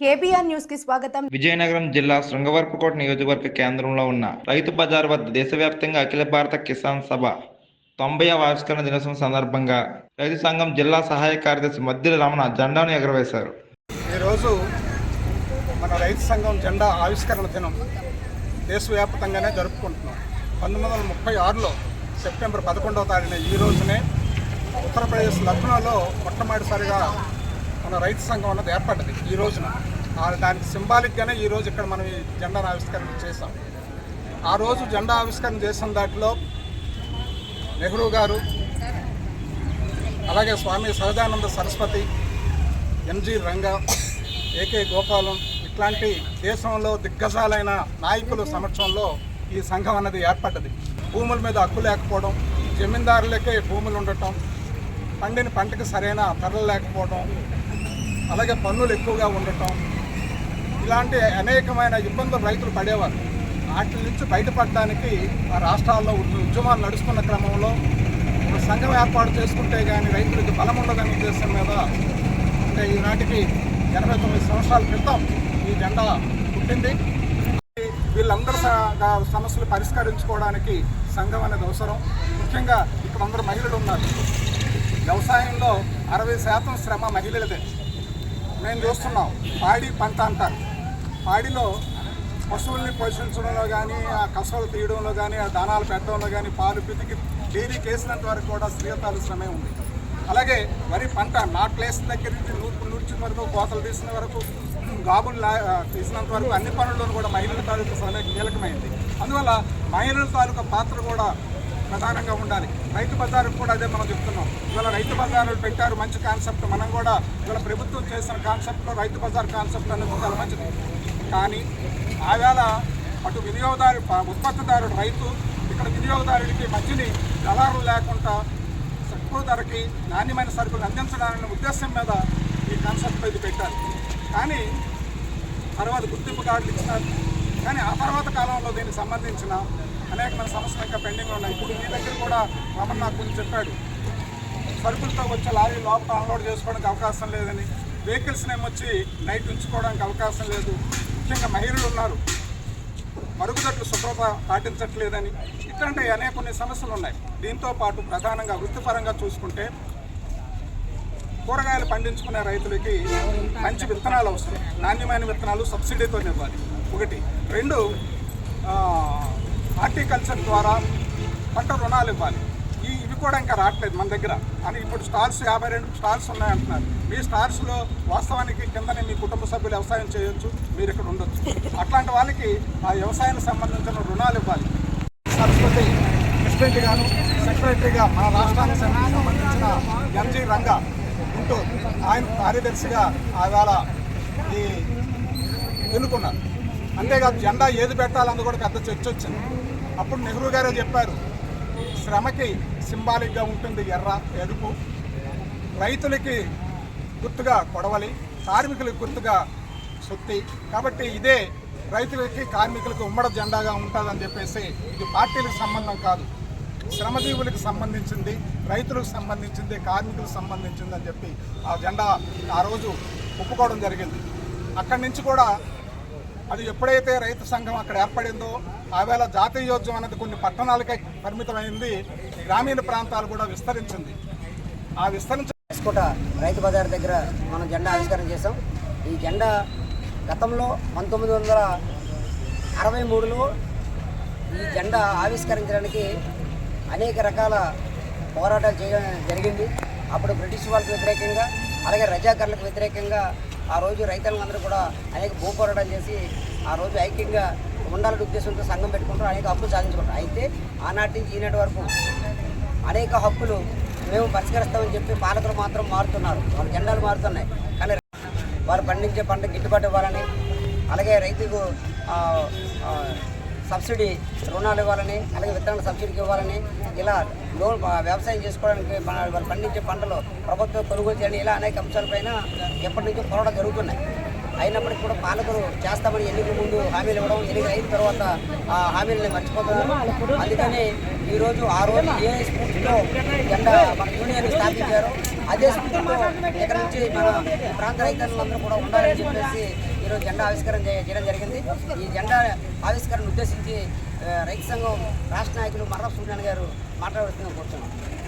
KBR న్యూస్కి స్వాగతం. విజయనగరం జిల్లా శృంగవరపుకోట నియోజకవర్గ కేంద్రంలో ఉన్న రైతు బజార్ వద్ద దేశవ్యాప్తంగా అఖిల భారత కిసాన్ సభ తొంభై ఆవిష్కరణ దినోత్సవం సందర్భంగా రైతు సంఘం జిల్లా సహాయ కార్యదర్శి మద్దిల రమణ జెండాను ఎగరవేశారు. ఈరోజు మన రైతు సంఘం జెండా ఆవిష్కరణ దినం దేశవ్యాప్తంగానే జరుపుకుంటున్నాం. పంతొమ్మిది వందల ముప్పై ఆరులో సెప్టెంబర్ పదకొండవ తారీఖున ఈ రోజునే ఉత్తరప్రదేశ్ లక్నోలో మొట్టమొదటిసారిగా మన రైతు సంఘం అన్నది ఏర్పడ్డది ఈ రోజున. దానికి సింబాలిక్గానే ఈ రోజు ఇక్కడ మనం ఈ జెండాను ఆవిష్కరణ చేసాం ఆ రోజు జెండా ఆవిష్కరణ చేసిన దాంట్లో నెహ్రూ గారు అలాగే స్వామి సహజానంద సరస్వతి ఎంజి రంగా ఏకే గోపాలం ఇట్లాంటి దేశంలో దిగ్గజాలైన నాయకుల సమక్షంలో ఈ సంఘం అన్నది ఏర్పడ్డది. భూముల మీద హక్కు లేకపోవడం జమీందారులకే భూములు ఉండటం పండిన పంటకి సరైన ధరలు లేకపోవడం అలాగే పన్నులు ఎక్కువగా ఉండటం ఇలాంటి అనేకమైన ఇబ్బందులు రైతులు పడేవారు. వాటి నుంచి బయటపడడానికి ఆ రాష్ట్రాల్లో ఉద్య- ఉద్యమాలు నడుస్తున్న క్రమంలో ఒక సంఘం ఏర్పాటు చేసుకుంటే కానీ రైతులకు బలం ఉండదనే ఉద్దేశం మీద అంటే ఈనాటికి ఎనభై తొమ్మిది సంవత్సరాల క్రితం ఈ జెండా పుట్టింది. వీళ్ళందరూ సమస్యలు పరిష్కరించుకోవడానికి సంఘం అనేది అవసరం. ముఖ్యంగా ఇక్కడ అందరు మహిళలు ఉన్నారు. వ్యవసాయంలో అరవై శాతం శ్రమ మహిళలదే. మేము చూస్తున్నాం. పాడి పంట అంటారు. పాడిలో పశువుల్ని పోషించడంలో కానీ ఆ కసలు తీయడంలో కానీ ఆ దానాలు పెట్టడంలో కానీ పాలు పితికి డైరీ కేసినంత వరకు కూడా స్త్రీతాలు శ్రమే ఉంది. అలాగే వరి పంట నాట్లేసిన దగ్గర నుంచి నూర్పు నూర్చిన వరకు కోతలు తీసిన వరకు గాబులు లా- తీసినంత వరకు అన్ని పనుల్లోనూ కూడా మహిళల తాలూకు శ్రమ కీలకమైంది. అందువల్ల మహిళల తాలూకు పాత్ర కూడా ప్రధానంగా ఉండాలి. రైతు బజారు కూడా అదే మనం చెప్తున్నాం. ఇవాళ రైతు బజారులు పెట్టారు మంచి కాన్సెప్ట్ మనం కూడా ఇవాళ ప్రభుత్వం చేసిన కాన్సెప్ట్లో రైతు బజార్ కాన్సెప్ట్ అనేది చాలా మంచిది. కానీ ఆవేళ అటు వినియోగదారు ఉత్పత్తిదారుడు రైతు ఇక్కడ వినియోగదారుడికి మధ్యని దళారులు లేకుండా తక్కువ ధరకి నాణ్యమైన సరుకులు అందించడానికి ఉద్దేశం మీద ఈ కాన్సెప్ట్ ఇది పెట్టారు. కానీ తర్వాత గుర్తింపు కార్డులు ఇచ్చినారు. కానీ ఆ తర్వాత కాలంలో దీనికి సంబంధించిన అనేకమైన సమస్యలు ఇంకా పెండింగ్ ఉన్నాయి. ఇప్పుడు మీ దగ్గర కూడా రమణ నాకు కొంచెం చెప్పాడు. సరుకులతో వచ్చే లారీ లోపల అన్లోడ్ చేసుకోవడానికి అవకాశం లేదని వెహికల్స్ వచ్చి నైట్ ఉంచుకోవడానికి అవకాశం లేదు. ముఖ్యంగా మహిళలు ఉన్నారు. మరుగుదొడ్లు శుభ్రత పాటించట్లేదని ఇట్లాంటి అనేక కొన్ని సమస్యలు ఉన్నాయి. దీంతో పాటు ప్రధానంగా వృత్తిపరంగా చూసుకుంటే కూరగాయలు పండించుకునే రైతులకి మంచి విత్తనాలు అవసరం. నాణ్యమైన విత్తనాలు సబ్సిడీతో ఇవ్వాలి. ఒకటి. రెండు హార్టికల్చర్ ద్వారా పంట రుణాలు ఇవ్వాలి. ఈ ఇవి కూడా ఇంకా రావట్లేదు మన దగ్గర. అని ఇప్పుడు స్టాల్స్ యాభై రెండు స్టాల్స్ ఉన్నాయంటున్నారు. మీ స్టాల్స్లో వాస్తవానికి కిందనే మీ కుటుంబ సభ్యులు వ్యవసాయం చేయొచ్చు మీరు ఇక్కడ ఉండొచ్చు. అట్లాంటి వాళ్ళకి ఆ వ్యవసాయానికి సంబంధించిన రుణాలు ఇవ్వాలి. సరస్వతి ప్రెసిడెంట్ గాను సెక్రటరీగా మన రాష్ట్రానికి సంబంధించిన ఎంజీ రంగా ఉంటూ ఆయన కార్యదర్శిగా ఆవేళ ఈ ఎన్నుకున్నారు. అంతేకాదు జెండా ఏది పెట్టాలని కూడా పెద్ద చర్చ వచ్చింది. అప్పుడు నెహ్రూ గారే చెప్పారు శ్రమకి సింబాలిక్గా ఉంటుంది ఎర్ర ఎరుపు. రైతులకి గుర్తుగా కొడవలి కార్మికులకు గుర్తుగా సుత్తి. కాబట్టి ఇదే రైతులకి కార్మికులకు ఉమ్మడి జెండాగా ఉంటుందని చెప్పేసి ఇది పార్టీలకు సంబంధం కాదు. శ్రమజీవులకు సంబంధించింది రైతులకు సంబంధించింది కార్మికులకు సంబంధించింది అని చెప్పి ఆ జెండా ఆ రోజు ఒప్పుకోవడం జరిగింది. అక్కడి నుంచి కూడా అది ఎప్పుడైతే రైతు సంఘం అక్కడ ఏర్పడిందో ఆవేళ జాతీయోద్యమం అనేది కొన్ని పట్టణాలకే పరిమితమైంది. గ్రామీణ ప్రాంతాలు కూడా విస్తరించింది. ఆ విస్తరించ రైతు బజార్ దగ్గర మనం జెండా ఆవిష్కరణ చేసాం ఈ జెండా గతంలో పంతొమ్మిది వందల అరవై మూడులో ఈ జెండా ఆవిష్కరించడానికి అనేక రకాల పోరాటాలు చేయడం జరిగింది. అప్పుడు బ్రిటిష్ వాళ్ళకి వ్యతిరేకంగా అలాగే రజాకర్లకు వ్యతిరేకంగా ఆ రోజు రైతులందరూ కూడా అనేక భూ చేసి ఆ రోజు ఐక్యంగా ఉండాలనే ఉద్దేశంతో సంఘం పెట్టుకుంటారు అనేక హక్కులు సాధించుకుంటారు. అయితే ఆనాటి నుంచి ఈనాటి వరకు అనేక హక్కులు మేము పరిష్కరిస్తామని చెప్పి పాలకులు మాత్రం మారుతున్నారు. వాళ్ళ జెండాలు మారుతున్నాయి. కానీ వారు పండించే పంట గిట్టుబాటు ఇవ్వాలని అలాగే రైతుకు సబ్సిడీ రుణాలు ఇవ్వాలని అలాగే విత్తనాల సబ్సిడీకి ఇవ్వాలని ఇలా లోన్ వ్యవసాయం చేసుకోవడానికి మన వారు పండించే పంటలు ప్రభుత్వం కొనుగోలు చేయాలి ఇలా అనేక అంశాలపైన ఎప్పటి నుంచో పోరాటం జరుగుతున్నాయి. అయినప్పటికీ కూడా పాలకులు చేస్తామని ఎన్నికల ముందు హామీలు ఇవ్వడం ఎన్నికలు అయిన తర్వాత ఆ హామీలని మర్చిపోతున్నారు అందుకని ఈరోజు ఆ రోజు ఏ స్ఫూర్తితో జెండా మన యూనియన్ స్థాపించారో అదే స్ఫూర్తితో ఇక్కడ నుంచి మన ప్రాంత రైతులందరూ కూడా ఉండాలని చెప్పేసి ఈరోజు జెండా ఆవిష్కరణ చేయడం జరిగింది. ఈ జెండా ఆవిష్కరణ ఉద్దేశించి రైతు సంఘం రాష్ట్ర నాయకులు మర్రా సూర్యనారాయణ గారు మాట్లాడుతున్న కూర్చున్నాం